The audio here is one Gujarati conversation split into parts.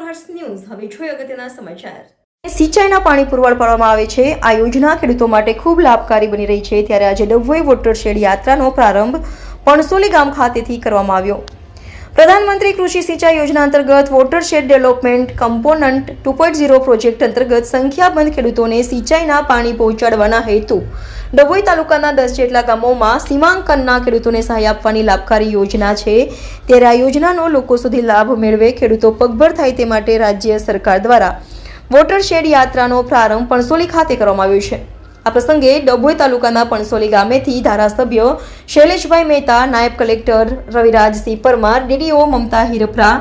હર્ષ ન્યૂઝ હવે જોઈએ અગત્યના સમાચાર. સિંચાઈના પાણી પુરવઠ પાડવામાં આવે છે. આ યોજના ખેડૂતો માટે ખૂબ લાભકારી બની રહી છે. ત્યારે આજે ડભોઈ વોટરશેડ યાત્રાનો પ્રારંભ પણસોલી ગામ ખાતેથી કરવામાં આવ્યો. પ્રધાનમંત્રી કૃષિ સિંચાઈ યોજના અંતર્ગત watershed development component two point zero project અંતર્ગત સંખ્યાબંધ ખેડૂતોને સિંચાઈના પાણી પહોંચાડવાના હેતુ. ડભોઈ તાલુકાના દસ જેટલા ગામોમાં સીમાંકનના ખેડૂતોને સહાય આપવાની લાભકારી યોજના છે. ત્યારે આ યોજનાનો લોકો સુધી લાભ મેળવે ખેડૂતો પગભર થાય તે માટે રાજ્ય સરકાર દ્વારા વોટરશેડ યાત્રાનો પ્રારંભ પણસોલી ખાતે કરવામાં આવ્યો છે. આ પ્રસંગે ડભોઈ તાલુકાના પણસોલી ગામેથી ધારાસભ્ય શૈલેષભાઈ મહેતા, નાયબ કલેક્ટર રવિરાજસિંહ પરમાર, ડીડીઓ મમતા હિરફરા,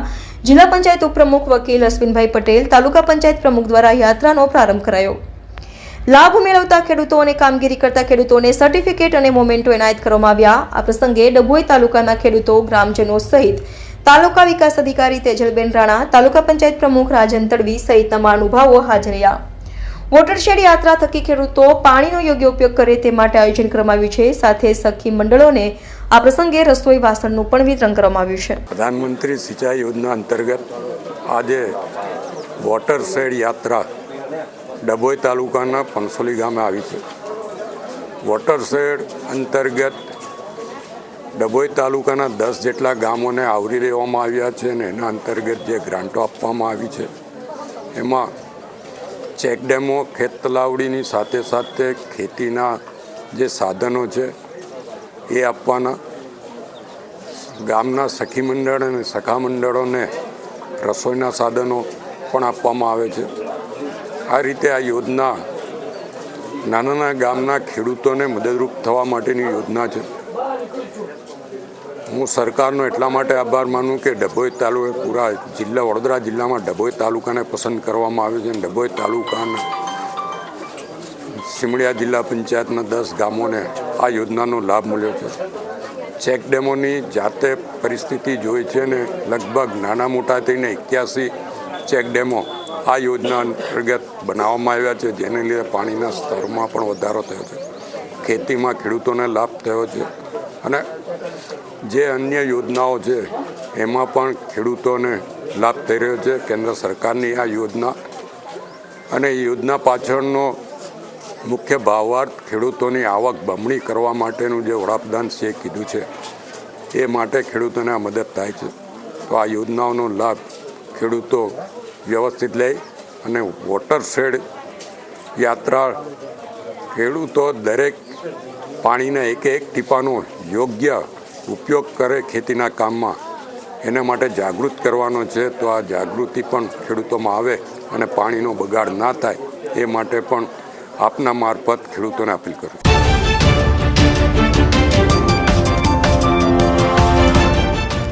જિલ્લા પંચાયત ઉપપ્રમુખ વકીલ અશ્વિનભાઈ પટેલ, તાલુકા પંચાયત પ્રમુખ દ્વારા યાત્રાનો પ્રારંભ કરાયો. લાભ મેળવતા ખેડૂતો અને કામગીરી કરતા ખેડૂતોને સર્ટિફિકેટ અને મોમેન્ટો એનાયત કરવામાં આવ્યા. આ પ્રસંગે ડભોઈ તાલુકાના ખેડૂતો, ગ્રામજનો સહિત તાલુકા વિકાસ અધિકારી તેજલબેન રાણા, તાલુકા પંચાયત પ્રમુખ રાજન તડવી સહિતના મહાનુભાવો હાજર રહ્યા. વોટરશેડ યાત્રા થકી ખેડૂતો પાણીનો યોગ્ય ઉપયોગ કરે તે માટે આયોજન કરવામાં આવ્યું છે. સાથે સખી મંડળોને આ પ્રસંગે રસોઈ વાસણનું પણ વિતરણ કરવામાં આવ્યું છે. પ્રધાનમંત્રી સિંચાઈ યોજના અંતર્ગત આજે વોટર શેડ યાત્રા ડભોઈ તાલુકાના પંસોલી ગામે આવી છે. વોટર શેડ અંતર્ગત ડભોઈ તાલુકાના દસ જેટલા ગામોને આવરી લેવામાં આવ્યા છે અને એના અંતર્ગત જે ગ્રાન્ટો આપવામાં આવી છે. એમાં ચેકડેમો ખેત તલાવડીની સાથે સાથે ખેતીના જે સાધનો છે, એ આપવાના. ગામના સખી મંડળ અને સખા મંડળોને રસોઈના સાધનો પણ આપવામાં આવે છે. આ રીતે આ યોજના નાના ગામના ખેડૂતોને મદદરૂપ થવા માટેની યોજના છે. હું સરકારનો એટલા માટે આભાર માનું કે ડભોઈ તાલુકે પૂરા જિલ્લા, વડોદરા જિલ્લામાં ડભોઈ તાલુકાને પસંદ કરવામાં આવ્યો છે ડભોઈ તાલુકાના સિમડિયા જિલ્લા પંચાયતના દસ ગામોને આ યોજનાનો લાભ મળ્યો છે. ચેક ડેમોની જાતે પરિસ્થિતિ જોઈ છે ને લગભગ નાના મોટા થઈને એક્યાસી ચેક ડેમો આ યોજના અંતર્ગત બનાવવામાં આવ્યા છે, જેને લીધે પાણીના સ્તરમાં પણ વધારો થયો છે. ખેતીમાં ખેડૂતોને લાભ થયો છે અને જે અન્ય યોજનાઓ છે, એમાં પણ ખેડૂતોને લાભ થઈ રહ્યો છે, કેન્દ્ર સરકારની આ યોજના. અને યોજના પાછળનો મુખ્ય ભાવાર્થ ખેડૂતોની આવક બમણી કરવા માટેનું જે વડાપ્રધાન શ્રીએ કીધું છે, એ માટે ખેડૂતોને આ મદદ થાય છે. તો આ યોજનાઓનો લાભ ખેડૂતો વ્યવસ્થિત લે અને વોટર શેડ યાત્રા ખેડૂતો દરેક પાણીના એક એક ટીપાનો યોગ્ય ઉપયોગ કરે ખેતીના કામમાં, એના માટે જાગૃત કરવાનો છે. તો આ જાગૃતિ પણ ખેડૂતોમાં આવે અને પાણીનો બગાડ ના થાય, એ માટે પણ આપના મારફત ખેડૂતોને અપીલ કરું